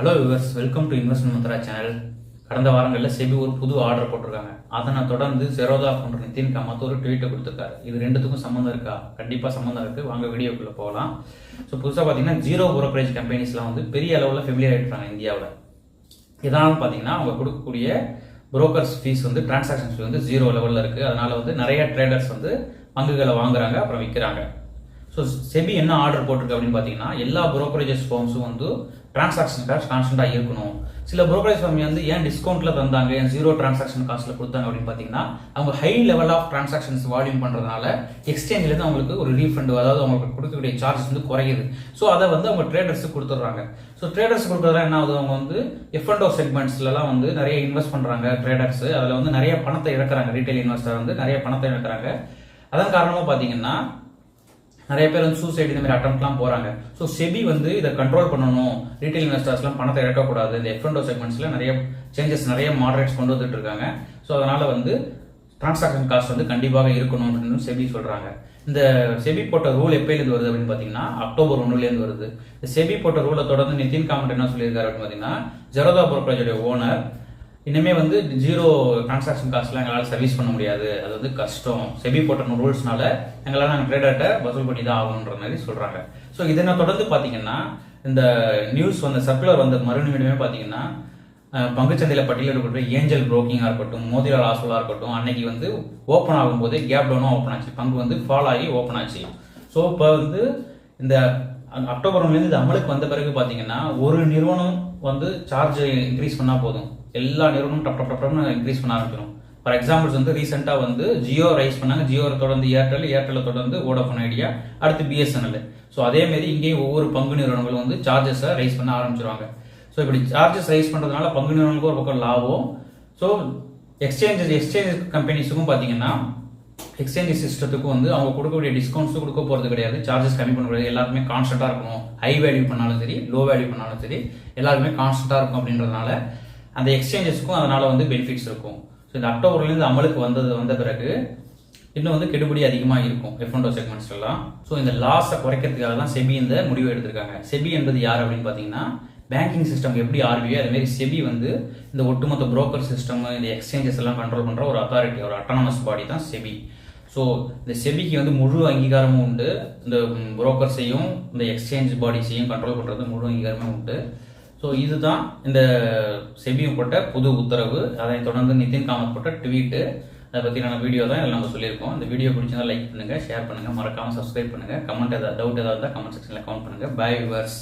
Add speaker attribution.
Speaker 1: Hello viewers welcome to investment Mantra channel கடந்த வாரங்களில் SEBI ஒரு புது ஆர்டர் போட்டிருக்காங்க. அதனை தொடர்ந்து ஜெரோதா போன்ற நிதின் காமத் ஒரு ட்வீட்டை கொடுத்துருக்காரு. இது ரெண்டுத்துக்கும் சம்மந்தம் இருக்கா? கண்டிப்பாக சம்மந்தம் இருக்குது வாங்க வீடியோக்குள்ளே போகலாம். ஸோ புதுசாக பார்த்தீங்கன்னா ஜீரோ ப்ரோக்கரேஜ் கம்பெனிஸ்லாம் வந்து பெரிய அளவில் ஃபெமிலியர் ஆகிட்டுருக்காங்க இந்தியாவில். இதனால பார்த்தீங்கன்னா அவங்க கொடுக்கக்கூடிய புரோக்கர்ஸ் ஃபீஸ் வந்து டிரான்சாக்ஷன் ஃபீஸ் வந்து ஜீரோ லெவலில் இருக்குது அதனால் வந்து நிறைய ட்ரேடர்ஸ் வந்து பங்குகளை வாங்குறாங்க அப்புறம் விற்கிறாங்க ஸோ செபி என்ன ஆர்டர் போட்டிருக்கு அப்படின்னு பார்த்தீங்கன்னா எல்லா ப்ரோக்கரேஜஸ் ஃபார்ம்ஸும் வந்து டிரான்சாக்ஷன் காஸ்ட் கான்ஸ்டன்டாக இருக்கணும். சில ப்ரோக்கரேஜ் ஃபார்ம் வந்து ஏன் டிஸ்கவுண்ட்ல தந்தாங்க ஏன் ஜீரோ டிரான்சாக்ஷன் காஸ்ட்ல கொடுத்தாங்க அப்படின்னு பார்த்தீங்கன்னா அவங்க high level of transactions volume பண்ணுறதுனால எக்ஸ்சேஞ்சிலேருந்து அவங்களுக்கு ஒரு ரீஃபண்ட் அதாவது அவங்களுக்கு கொடுக்கக்கூடிய சார்ஜஸ் வந்து குறையுது. ஸோ அதை வந்து அவங்க ட்ரேடர்ஸுக்கு கொடுத்துட்றாங்க. ஸோ ட்ரேடர்ஸ் கொடுக்குறதுலாம் என்ன ஆகுது? அவங்க வந்து எஃப் செக்மெண்ட்ஸ்லலாம் செக்மெண்ட்ஸ்லாம் வந்து நிறைய இன்வெஸ்ட் பண்ணுறாங்க ட்ரேடர்ஸ் அதில் வந்து நிறைய பணத்தை இழக்கிறாங்க. ரீட்டைல் இன்வெஸ்டர் வந்து நிறைய பணத்தை இழக்கிறாங்க. அதன் காரணமாக பார்த்தீங்கன்னா நிறைய பேர் வந்து சூசைட் இந்த மாதிரி அட்டம்ப்ட்லாம் போறாங்க. ஸோ செபி வந்து இதை கண்ட்ரோல் பண்ணணும். ரீட்டைல் இன்வெஸ்டர்ஸ்லாம் பணத்தை இழக்கக்கூடாது. இந்த எஃப் அண்ட் செக்மெண்ட்ஸ்ல நிறைய சேஞ்சஸ் நிறைய மாடரேட்ஸ் கொண்டு வந்துட்டு இருக்காங்க. ஸோ அதனால வந்து டிரான்சாக்ஷன் காஸ்ட் வந்து கண்டிப்பாக இருக்கணும் அப்படின்னு செபி சொல்றாங்க. இந்த செபி போட்ட ரூல் எப்பயிலேருந்து வருது அப்படின்னு பார்த்தீங்கன்னா அக்டோபர் ஒன்றுலேருந்து வருது. இந்த செபி போட்ட ரூலை தொடர்ந்து நிதின் காமெண்ட் என்ன சொல்லியிருக்காரு அப்படின்னு பார்த்தீங்கன்னா ஜெரோதா brokerage ஓனர் இனிமே வந்து ஜீரோ டிரான்சாக்ஷன் காஸ்ட்லாம் எங்களால் சர்வீஸ் பண்ண முடியாது. அது வந்து கஷ்டம். செபி போட்ட ரூல்ஸ்னால எங்களால் நாங்கள் ட்ரேடர்கிட்ட வசூல் பண்ணி தான் ஆகணுன்ற மாதிரி சொல்கிறாங்க ஸோ இதனை தொடர்ந்து பார்த்தீங்கன்னா இந்த நியூஸ் வந்த சர்க்குலர் வந்த மறுநிமிடமே பார்த்தீங்கன்னா பங்குச்சந்தையில் பட்டியலிடப்பட்ட ஏஞ்சல் புரோக்கிங்காக இருக்கட்டும் மோதிலால் ஆசோலாக இருக்கட்டும் அன்னைக்கு வந்து ஓப்பன் ஆகும்போது கேப் டவுனும் ஓப்பன் ஆச்சு. பங்கு வந்து ஃபால் ஆகி ஓப்பன் ஆச்சு. ஸோ இப்போ வந்து இந்த அக்டோபர்லேருந்து அக்டோபர் இது அமலுக்கு வந்த பிறகு பார்த்தீங்கன்னா ஒரு நிறுவனம் வந்து சார்ஜ் இன்க்ரீஸ் பண்ணால் போதும். எல்லா நிறுவனமும் டப் டப் டப்னு இன்க்ரீஸ் பண்ண ஆரம்பிக்கணும் ஃபார் எக்ஸாம்பிள்ஸ் வந்து ரீசெண்டாக வந்து ஜியோ ரைஸ் பண்ணாங்க. ஜியோ தொடர்ந்து ஏர்டெல் ஏர்டெல்ல தொடர்ந்து ஓடஃபோன் ஐடியா அடுத்து பிஎஸ்என்எல் ஸோ அதேமாரி இங்கேயும் ஒவ்வொரு பங்கு நிறுவனங்களும் வந்து சார்ஜஸை ரைஸ் பண்ண ஆரம்பிச்சிருவாங்க. ஸோ இப்படி சார்ஜஸ் ரைஸ் பண்ணுறதுனால பங்கு நிறுவனங்களுக்கு ஒரு பக்கம் லாபம். ஸோ எக்ஸ்சேஞ்சஸ் எக்ஸ்சேஞ்ச் கம்பெனிஸுக்கும் பார்த்தீங்கன்னா எக்ஸ்சேஞ்ச் சிஸ்டத்துக்கும் வந்து அவங்க கொடுக்கக்கூடிய டிஸ்கவுண்ட்ஸும் கொடுக்க போகிறது கிடையாது. சார்ஜஸ் கம்மி பண்ண கூடாது எல்லாருமே கான்ஸ்டன்ட்டாக இருக்கணும். ஹை வேல்யூ பண்ணாலும் சரி லோ வேல்யூ பண்ணாலும் சரி எல்லாருமே கான்ஸ்டன்ட்டாக இருக்கும் அப்படின்றதுனால அந்த எக்ஸ்சேஞ்சஸ்க்கும் அதனால் வந்து பெனிஃபிட்ஸ் இருக்கும். ஸோ இந்த அக்டோபர்லேருந்து அமலுக்கு வந்தது வந்த பிறகு இன்னும் வந்து கெடுபடி அதிகமாக இருக்கும் எஃப் செக்மெண்ட்ஸ்லாம் செக்மெண்ட்ஸ் எல்லாம் ஸோ இந்த லாஸை குறைக்கிறதுக்காக தான் செபி இந்த முடிவு எடுத்திருக்காங்க. செபி என்பது யார் அப்படின்னு பார்த்தீங்கன்னா பேங்கிங் சிஸ்டம் எப்படி ஆர்பிஐ அதுமாரி செபி வந்து இந்த ஒட்டுமொத்த புரோக்கர் சிஸ்டம் இந்த எக்ஸ்சேஞ்சஸ் எல்லாம் கண்ட்ரோல் பண்ணுற ஒரு அத்தாரிட்டி ஒரு அட்டானமஸ் பாடி தான் செபி. ஸோ இந்த செபிக்கு வந்து முழு அங்கீகாரமும் உண்டு. இந்த புரோக்கர்ஸையும் இந்த எக்ஸ்சேஞ்ச் பாடிஸையும் கண்ட்ரோல் பண்ணுறது முழு அங்கீகாரமும் உண்டு. ஸோ இதுதான் இந்த செபியும் போட்ட புது உத்தரவு. அதை தொடர்ந்து நிதின் காமத் போட்ட ட்வீட்டு. அதை பற்றியான வீடியோ தான் இதில் நம்ம சொல்லியிருக்கோம். இந்த வீடியோ பிடிச்சிருந்தா லைக் பண்ணுங்கள் ஷேர் பண்ணுங்கள் மறக்காமல் சப்ஸ்கிரைப் பண்ணுங்கள் கமெண்ட் ஏதாவது டவுட் ஏதாவது இருந்தால் கமெண்ட் செக்ஷனில் கமெண்ட் பண்ணுங்கள் பை விவர்ஸ்